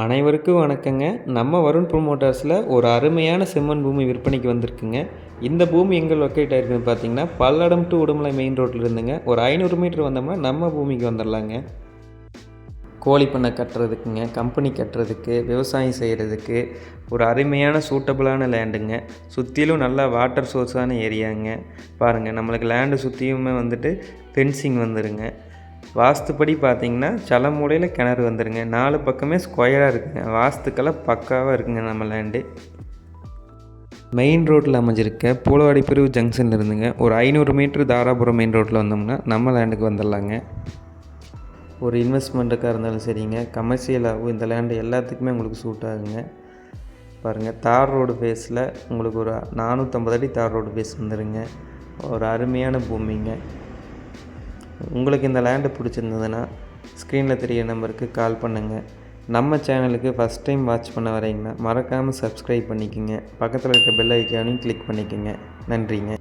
அனைவருக்கும் வணக்கங்க. நம்ம வருண் ப்ரொமோட்டர்ஸில் ஒரு அருமையான செம்மண் பூமி விற்பனைக்கு வந்திருக்குங்க. இந்த பூமி எங்கே லொக்கேட் ஆயிருக்குன்னு பார்த்தீங்கன்னா பல்லடம் டு உடுமலை மெயின் ரோட்டில் இருந்துங்க. ஒரு ஐநூறு மீட்டர் வந்தோம்னா நம்ம பூமிக்கு வந்துடலாங்க கோழி பண்ணை கட்டுறதுக்குங்க கம்பெனி கட்டுறதுக்கு விவசாயம் செய்கிறதுக்கு ஒரு அருமையான சூட்டபிளான லேண்டுங்க. சுற்றிலும் நல்லா வாட்டர் சோர்ஸான ஏரியாங்க. பாருங்கள் நம்மளுக்கு லேண்டு சுற்றியுமே வந்துட்டு ஃபென்சிங் வந்துடுங்க வாஸ்துப்படி பார்த்தீங்கன்னா சலமூலையில் கிணறு வந்துடுங்க நாலு பக்கமே ஸ்கொயராக இருக்குங்க. வாஸ்துக்கெல்லாம் பக்காவாக இருக்குங்க நம்ம லேண்டு மெயின் ரோட்டில் அமைஞ்சிருக்க பூலவாடி பிரிவு ஜங்ஷனில் இருந்துங்க. ஒரு ஐநூறு மீட்ரு தாராபுரம் மெயின் ரோட்டில் வந்தோம்னா நம்ம லேண்டுக்கு வந்துடலாங்க. ஒரு இன்வெஸ்ட்மெண்ட்டுக்காக இருந்தாலும் சரிங்க. கமர்ஷியலாகவும் இந்த லேண்டு எல்லாத்துக்குமே உங்களுக்கு சூட் ஆகுங்க. பாருங்கள் தார் ரோடு ஃபேஸில் உங்களுக்கு ஒரு நானூற்றம்பது அடி தார் ரோடு ஃபேஸ் வந்துடுங்க ஒரு அருமையான பூமிங்க. உங்களுக்கு இந்த லேண்டு பிடிச்சிருந்ததுன்னா ஸ்க்ரீனில் தெரிய நம்பருக்கு கால் பண்ணுங்கள் நம்ம சேனலுக்கு ஃபஸ்ட் டைம் வாட்ச் பண்ண வரீங்கன்னா மறக்காமல் சப்ஸ்கிரைப் பண்ணிக்கோங்க. பக்கத்தில் இருக்க பெல் ஐக்கானையும் கிளிக் பண்ணிக்கோங்க. நன்றிங்க.